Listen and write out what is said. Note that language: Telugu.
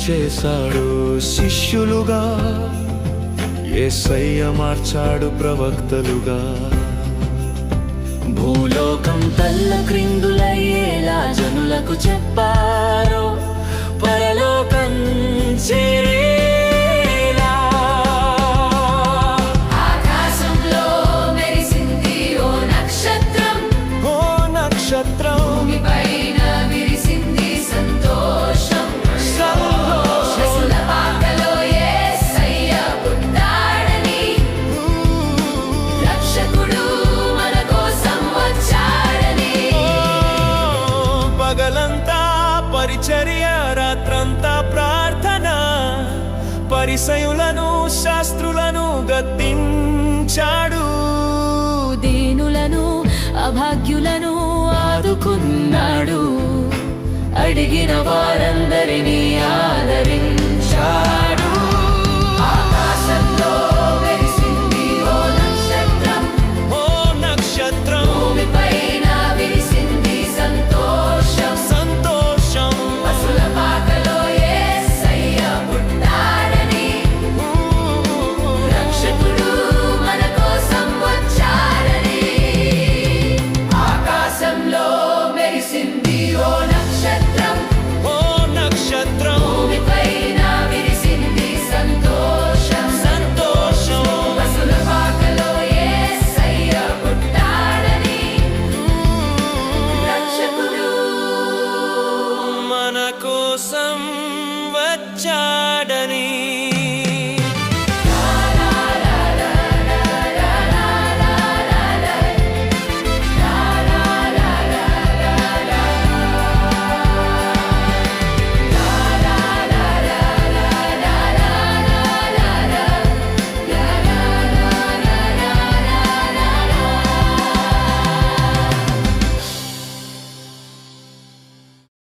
చేశాడు శిష్యులుగా. ఏసయ్య మార్చాడు ప్రవక్తలుగా. భూలోకం తల్ల క్రిందులయ్యేలా జనులకు చెప్ప పగలంతా పరిచర్య రాత్రంతా ప్రార్థన. పరిసయులను శాస్త్రులను గద్దించాడు. దీనులను అభాగ్యులను ఆదుకున్నాడు. అడిగిన వారందరినీ ఆ संवच्चार